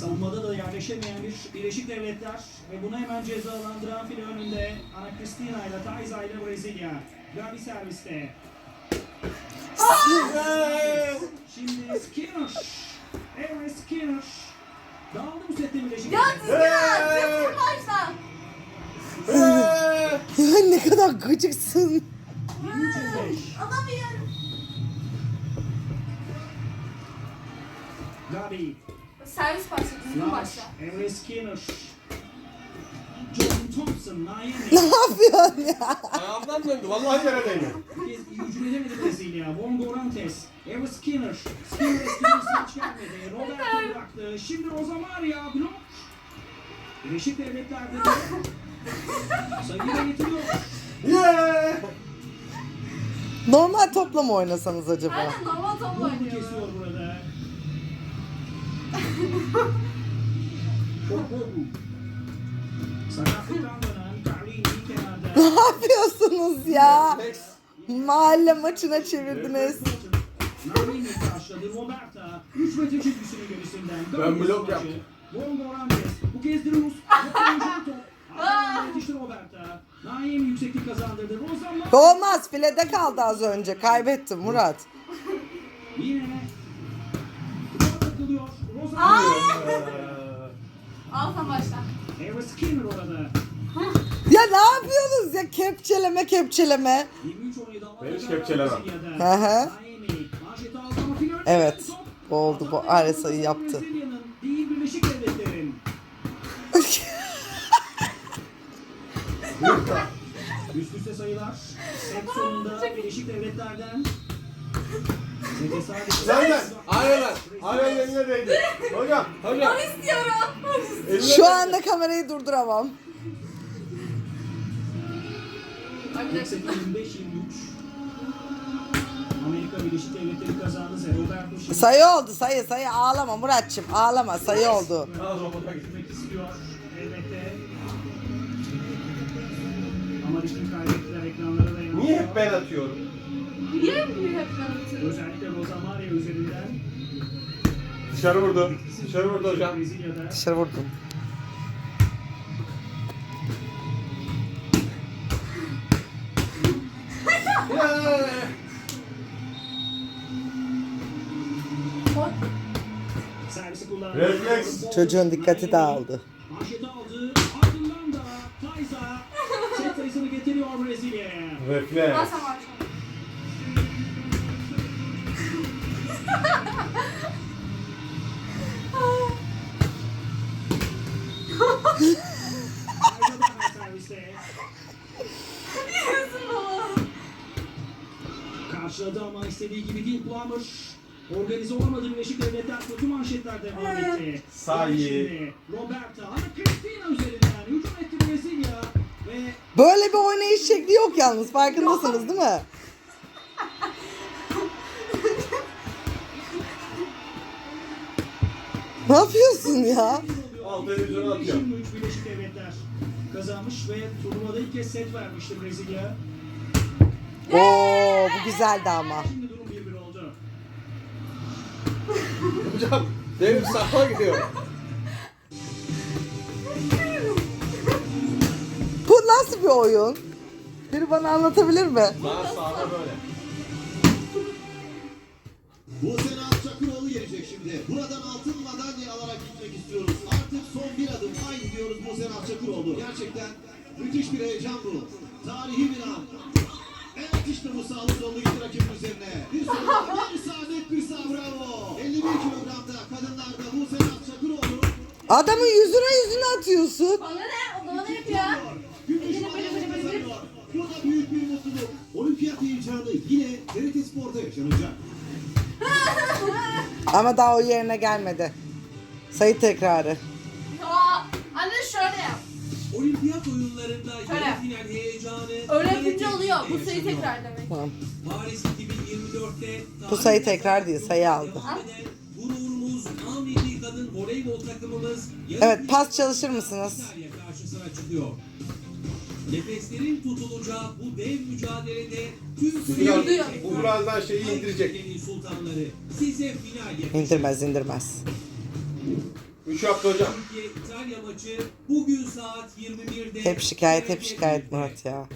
Savunmada da yerleşemeyen bir Birleşik Devletler ve bunu hemen cezalandıran file önünde Ana Cristina ile Taiza ile Brezilya. Gabi serviste. Şimdi Skinner. Aaron Skinner. Dağıldı bu sette Birleşik Ya Devletler. Ya ne kadar gıcıksın. 23-25. Alamıyorum. Gabi. Servis başla. Düzgün başla. Aaron Skinner. John Thompson. Naomi. Ne yapıyorsun ya? Ayağımdan döndü. Vallahi yere değdi. Hücum edemedi Brezilya. Von Gorantes, Eva Skinner. Skinner maç gelmedi. Roberto bıraktı. Şimdi Rosamaria blok. Birleşik Devletler'de de sayıyı da getiriyor. Yeah! Normal topla mı oynasanız acaba? Aynen normal top Bunu oynuyor. kesiyor burada. Ne yapıyorsunuz ya? Mahalle maçına çevirdiniz. Naomi karşıladı Roberta. 3 metre çizgisinin gerisinden. Ben blok yaptım. Bu kez. Naim yükseklik kazandırdı. Olmaz filede kaldı az önce. Kaybettim Murat. Yine. Rosamar. Al sen başla. Eva Skinner orada. Ya ne yapıyorsunuz ya? Kepçeleme kepçeleme. 23-17 avantaj Ben hiç kepçelemem. Hı hı. Evet, Top. oldu bu. Aresa'yı yaptı. Değil Birleşik. Üst üste sayılar. Set sonunda Birleşik Devletler'den. Senden. Aynen. Aynen eline değdi. Hocam. Hocam. Onu istiyorum. Eline Şu anda kamerayı durduramam. Dakika. 25-23. Amerika Birleşik Devletleri kazandı. Şimdi Sayı oldu sayı sayı ağlama Muratçım ağlama sayı oldu. Niye hep ben atıyorum? Niye büyük hep yanıtı? Özellikle Rosa Maria üzerinden. Dışarı vurdu. Dışarı vurdu hocam. Brezilya'da. Dışarı vurdum. Yeah! Servisi kullandı. Refleks. Çocuğun dikkati dağıldı. Manşeti aldı. Ardından da Tayza set sayısını getiriyor Brezilya'ya. Al Refleks. Karşıladı ama istediği gibi değil Plummer. Organize olamadı Birleşik Devletler kötü manşetler devam etti. Sahi. Roberta, Ana Cristina üzerinden hücum etti Brezilya ve Böyle bir oynayış şekli yok yalnız farkındasınız değil mi? Ne yapıyorsun ya? Al televizyonu atıyor. 23 Birleşik Devletler kazanmış ve turnuvada ilk kez set vermişti Brezilya. Oo bu güzeldi ama. Şimdi durum 1-1 oldu. Hocam. Devir sağa gidiyor. Bu nasıl bir oyun? Biri bana anlatabilir mi? Sağ sağda böyle. Bu sene Çakıroğlu gelecek şimdi. Buradan altın madalya alarak gitmek istiyoruz. Artık son bir adım. Haydi diyoruz bu sene Çakıroğlu. Gerçekten müthiş bir heyecan bu. Tarihi bir an. Evet işte bu sağlı sollu gitti rakibin üzerine. Bir sağ, bir sağ, net bir sağ bravo. 51 kilogramda kadınlarda bu sene Çakıroğlu. Adamın yüzüne yüzüne atıyorsun. Bana ne? O bana yapıyor. Gümüş Elini böyle böyle madalyası kazanıyor. Bu da büyük bir mutluluk. Olimpiyat heyecanı yine TRT Spor'da yaşanacak. Ama daha o yerine gelmedi. Sayı tekrarı. Aa, anne şöyle yap. Olimpiyat oyunlarında Şöyle. yarı final heyecanı Öyle yapınca oluyor. Bu sayı tekrar demek. Tamam. Paris 2024'te Bu sayı tekrar değil, sayı aldı. Gururumuz kadın voleybol takımımız Evet pas çalışır mısınız? Çıkıyor. Nefeslerin tutulacağı bu dev mücadelede tüm Yürüyor. bu birazdan şeyi indirecek. Sultanları size final yakışır. İndirmez indirmez. 3 hafta hocam. Türkiye İtalya maçı bugün saat 21'de. Hep şikayet hep şikayet 1'de. Murat ya.